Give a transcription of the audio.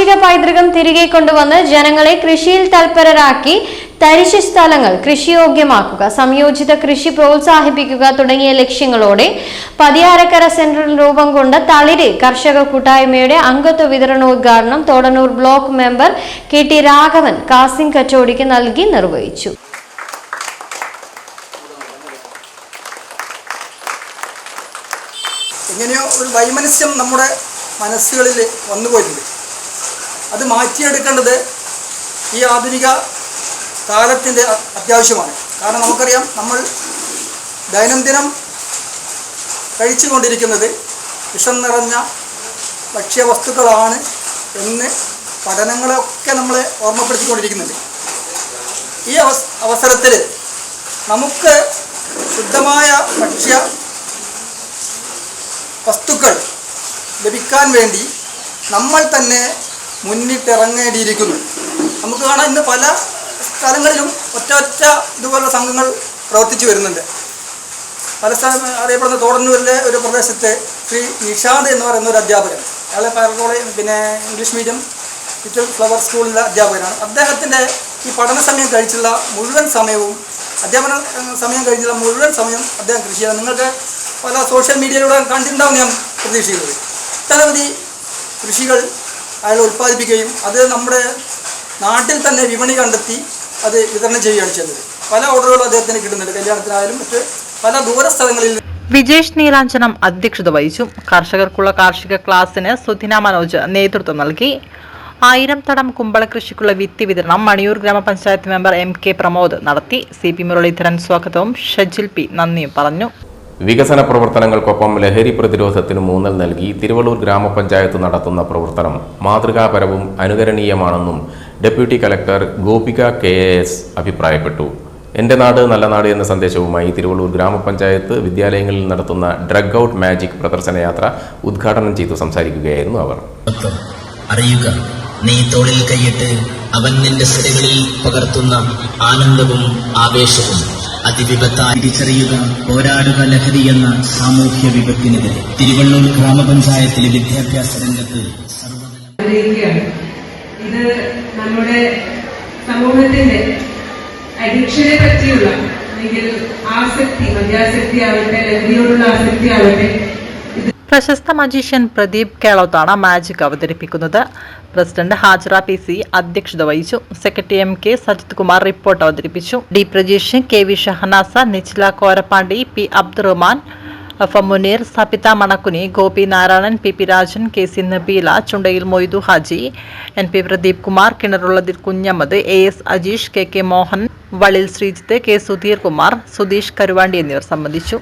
കാർഷിക പൈതൃകം തിരികെ കൊണ്ടുവന്ന് ജനങ്ങളെ കൃഷിയിൽ തൽപരരാക്കി തരിശ് സ്ഥലങ്ങൾ കൃഷിയോഗ്യമാക്കുക സംയോജിത കൃഷി പ്രോത്സാഹിപ്പിക്കുക തുടങ്ങിയ ലക്ഷ്യങ്ങളോടെ പതിയാരക്കര സെന്ററിൽ രൂപം കൊണ്ട തളിര് കർഷക കൂട്ടായ്മയുടെ അംഗത്വ വിതരണോദ്ഘാടനം Thodannur block member K T Raghavan Kasim കച്ചോടിക്ക് നൽകി നിർവഹിച്ചു. എങ്ങനെയോ ഒരു വൈമനസ്യം നമ്മുടെ മനസ്സുകളിൽ വന്നുപോയിട്ടുണ്ട്. അത് മാറ്റിയെടുക്കേണ്ടത് ഈ ആധുനിക കാലത്തിന്റെ അത്യാവശ്യമാണ്. കാരണം നമുക്കറിയാം നമ്മൾ ദൈനംദിനം കഴിച്ചുകൊണ്ടിരിക്കുന്നത് വിഷം നിറഞ്ഞ ഭക്ഷ്യവസ്തുക്കളാണ് എന്ന് പഠനങ്ങളൊക്കെ നമ്മളെ ഓർമ്മപ്പെടുത്തിക്കൊണ്ടിരിക്കുന്നുണ്ട്. ഈ അവസ് അവസരത്തിൽ നമുക്ക് ശുദ്ധമായ ഭക്ഷ്യ വസ്തുക്കൾ ലഭിക്കാൻ വേണ്ടി നമ്മൾ തന്നെ മുന്നിട്ടിറങ്ങേണ്ടിയിരിക്കുന്നു. നമുക്ക് കാണാം ഇന്ന് പല സ്ഥലങ്ങളിലും ഒറ്റ ഒറ്റ ഇതുപോലുള്ള സംഘങ്ങൾ പ്രവർത്തിച്ചു വരുന്നുണ്ട്. പല സ്ഥലം അറിയപ്പെടുന്ന തോടന്നൂരിലെ ഒരു പ്രദേശത്ത് ശ്രീ നിഷാദ് എന്ന് പറയുന്ന ഒരു അധ്യാപകൻ. അയാളെ കോളേജ് പിന്നെ ഇംഗ്ലീഷ് മീഡിയം ലിറ്റിൽ ഫ്ലവർ സ്കൂളിലെ അധ്യാപകനാണ്. അദ്ദേഹത്തിന്റെ ഈ പഠന സമയം കഴിച്ചുള്ള മുഴുവൻ സമയവും അധ്യാപന സമയം കഴിഞ്ഞുള്ള മുഴുവൻ സമയം അദ്ദേഹം കൃഷി ചെയ്യണം നിങ്ങൾക്ക് പല സോഷ്യൽ മീഡിയയിലൂടെ കണ്ടിട്ടുണ്ടാവും ഞാൻ പ്രതീക്ഷിക്കുന്നത്. ഒട്ടനവധി കൃഷികൾ അയാൾ ഉൽപ്പാദിപ്പിക്കുകയും അത് നമ്മുടെ നാട്ടിൽ തന്നെ വിപണി കണ്ടെത്തി അത് വിതരണം ചെയ്യുകയാണ് ചെയ്തത്. പല ഓർഡറുകളും അദ്ദേഹത്തിന് കിട്ടുന്നുണ്ട്. കല്യാണത്തിനായാലും മറ്റ് പല ദൂര സ്ഥലങ്ങളിൽ വിജേഷ് നീലാഞ്ചനം അധ്യക്ഷത വഹിച്ചു. കർഷകർക്കുള്ള കാർഷിക ക്ലാസിന് സുധിന മനോജ് നേതൃത്വം നൽകി. ആയിരം തടം കുമ്പള കൃഷിക്കുള്ള വിത്തി വിതരണം മണിയൂർ ഗ്രാമപഞ്ചായത്ത് മെമ്പർ എം കെ പ്രമോദ് നടത്തി. സി പി മുരളീധരൻ സ്വാഗതവും ഷജിൽ പി നന്ദിയും പറഞ്ഞു. വികസന പ്രവർത്തനങ്ങൾക്കൊപ്പം ലഹരി പ്രതിരോധത്തിന് മൂന്നൽ നൽകി തിരുവള്ളൂർ ഗ്രാമപഞ്ചായത്ത് നടത്തുന്ന പ്രവർത്തനം മാതൃകാപരവും അനുകരണീയമാണെന്നും deputy collector Gopika K S അഭിപ്രായപ്പെട്ടു. എന്റെ നാട് നല്ല നാട് എന്ന സന്ദേശവുമായി തിരുവള്ളൂർ ഗ്രാമപഞ്ചായത്ത് വിദ്യാലയങ്ങളിൽ നടത്തുന്ന ഡ്രഗ് ഔട്ട് മാജിക് പ്രദർശന യാത്ര ഉദ്ഘാടനം ചെയ്തു സംസാരിക്കുകയായിരുന്നു അവർ. അറിയുക. നീ തോളിൽ കൈയിട്ട് അവൻ നിന്റെ പകർത്തുന്ന ആനന്ദവും ആവേശവും. അതിവിപത്തായി തിരിച്ചറിയുക പോരാടുക ലഹരി എന്ന സാമൂഹ്യ വിപത്തിനെതിരെ. തിരുവള്ളൂർ ഗ്രാമപഞ്ചായത്തിലെ വിദ്യാഭ്യാസ രംഗത്ത് ഇത് നമ്മുടെ സമൂഹത്തിന്റെ അഡിക്ഷനെ പറ്റിയുള്ള അല്ലെങ്കിൽ ആസക്തി മദ്യാസക്തി ആവട്ടെ ലഹരിയോടുള്ള ആസക്തി ആവട്ടെ പ്രശസ്ത മജീഷ്യൻ പ്രദീപ് കേളോത്താണ് മാജിക് അവതരിപ്പിക്കുന്നത്. പ്രസിഡന്റ് ഹാജറ പി സി അധ്യക്ഷത വഹിച്ചു. Secretary M K Sajith Kumar report അവതരിപ്പിച്ചു. D Prajeesh K V Shahanas Nichila Korappandi P Abdurahman F Muneer Sapitha Manakkuni Gopi Narayanan P P Rajan K C Nabeela Chundayil Moidu Haji N P Pradeep Kumar Kinarullathil Kunhammad A S Ajeesh K K Mohan Valil Sreejith K Sudheer Kumar Sudheesh Karuvandi എന്നിവർ സംബന്ധിച്ചു.